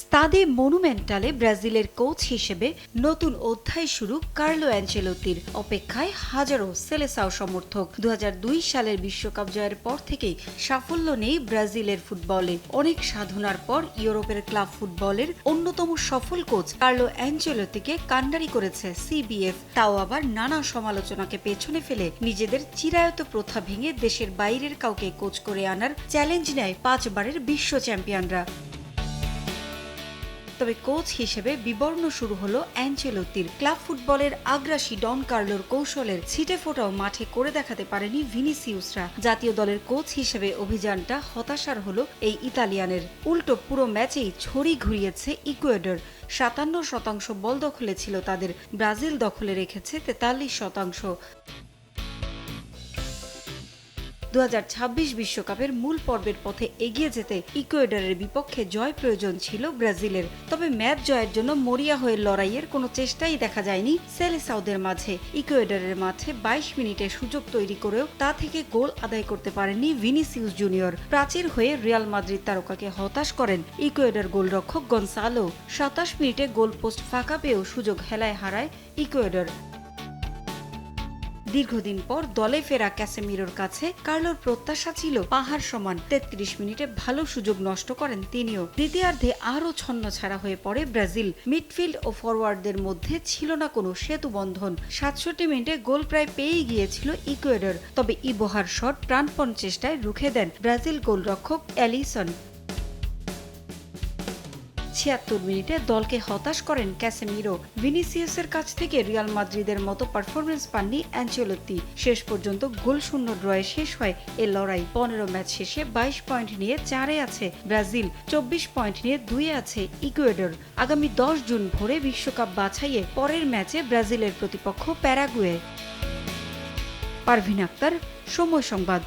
স্তাদে মনুমেন্টালে ব্রাজিলের কোচ হিসেবে নতুন অধ্যায় শুরু কার্লো অ্যাঞ্চেলোত্তির অপেক্ষায় হাজারো সেলেসাও সমর্থক। দু হাজার দুই সালের বিশ্বকাপ জয়ের পর থেকেই সাফল্য নেই ব্রাজিলের ফুটবলে। অনেক সাধনার পর ইউরোপের ক্লাব ফুটবলের অন্যতম সফল কোচ কার্লো অ্যাঞ্চেলোত্তিকে কান্ডারি করেছে সিবিএফ। তাও আবার নানা সমালোচনাকে পেছনে ফেলে নিজেদের চিরায়ত প্রথা ভেঙে দেশের বাইরের কাউকে কোচ করে আনার চ্যালেঞ্জ নেয় পাঁচবারের বিশ্ব চ্যাম্পিয়নরা। তবে কোচ হিসেবে বিবর্ণ শুরু হলো অ্যাঞ্চেলোত্তির ক্লাব ফুটবলের আগ্রাসী ডন কার্লোর কৌশলের ছিটে ফোটাও মাঠে করে দেখাতে পারেনি ভিনিসিউসরা। জাতীয় দলের কোচ হিসেবে অভিযানটা হতাশার হলো এই ইতালিয়ানের। উল্টো পুরো ম্যাচেই ছড়ি ঘুরিয়েছে ইকুয়েডর। সাতান্ন শতাংশ বল দখলে ছিল তাদের। ব্রাজিল দখলে রেখেছে তেতাল্লিশ শতাংশ। দু বিশ্বকাপের মূল পর্বের পথে এগিয়ে যেতে ইকুয়েডরের বিপক্ষে জয় প্রয়োজন ছিল ব্রাজিলের। তবে ম্যাচ জয়ের জন্য মরিয়া হয়ে লড়াইয়ের কোনো চেষ্টাই দেখা যায়নি সেলেসাউদের মাঝে। ইকুয়েডরের মাঠে বাইশ মিনিটে সুযোগ তৈরি করেও তা থেকে গোল আদায় করতে পারেননি ভিনিসিউস জুনিয়র। প্রাচীর হয়ে রিয়াল মাদ্রিদ তারকাকে হতাশ করেন ইকুয়েডর গোলরক্ষক গনসালো। সাতাশ মিনিটে গোল পোস্ট ফাঁকা পেয়েও সুযোগ হেলায় হারায় ইকুয়েডর। দীর্ঘদিন পর দলে ফেরা ক্যাসেমিরোর কাছে কার্লোর প্রত্যাশা ছিল পাহাড় সমান তেত্রিশ মিনিটে ভালো সুযোগ নষ্ট করেন তিনিও। দ্বিতীয়ার্ধে আরও ছন্ন ছাড়া হয়ে পড়ে ব্রাজিল। মিডফিল্ড ও ফরওয়ার্ডদের মধ্যে ছিল না কোনো সেতু বন্ধন। সাতষট্টি মিনিটে গোল প্রায় পেয়েই গিয়েছিল ইকুয়েডর। তবে ইবোহার শট প্রাণপণ চেষ্টায় রুখে দেন ব্রাজিল গোলরক্ষক অ্যালিসন ছিয়াত্তর মিনিটে দলকে হতাশ করেন ক্যাসেমিরো। ভিনিসিয়াসের কাছ থেকে রিয়াল মাদ্রিদের মতো পারফরমেন্স পাননি অ্যাঞ্চেলোত্তি। শেষ পর্যন্ত গোল শূন্য ড্রয়ে শেষ হয় এ লড়াই। পনেরো ম্যাচ শেষে বাইশ পয়েন্ট নিয়ে চারে আছে ব্রাজিল, চব্বিশ পয়েন্ট নিয়ে দুয়ে আছে ইকুয়েডর। আগামী দশ জুন ভোরে বিশ্বকাপ বাছাইয়ে পরের ম্যাচে ব্রাজিলের প্রতিপক্ষ প্যারাগুয়ে। পারভিন আক্তার, সময় সংবাদ।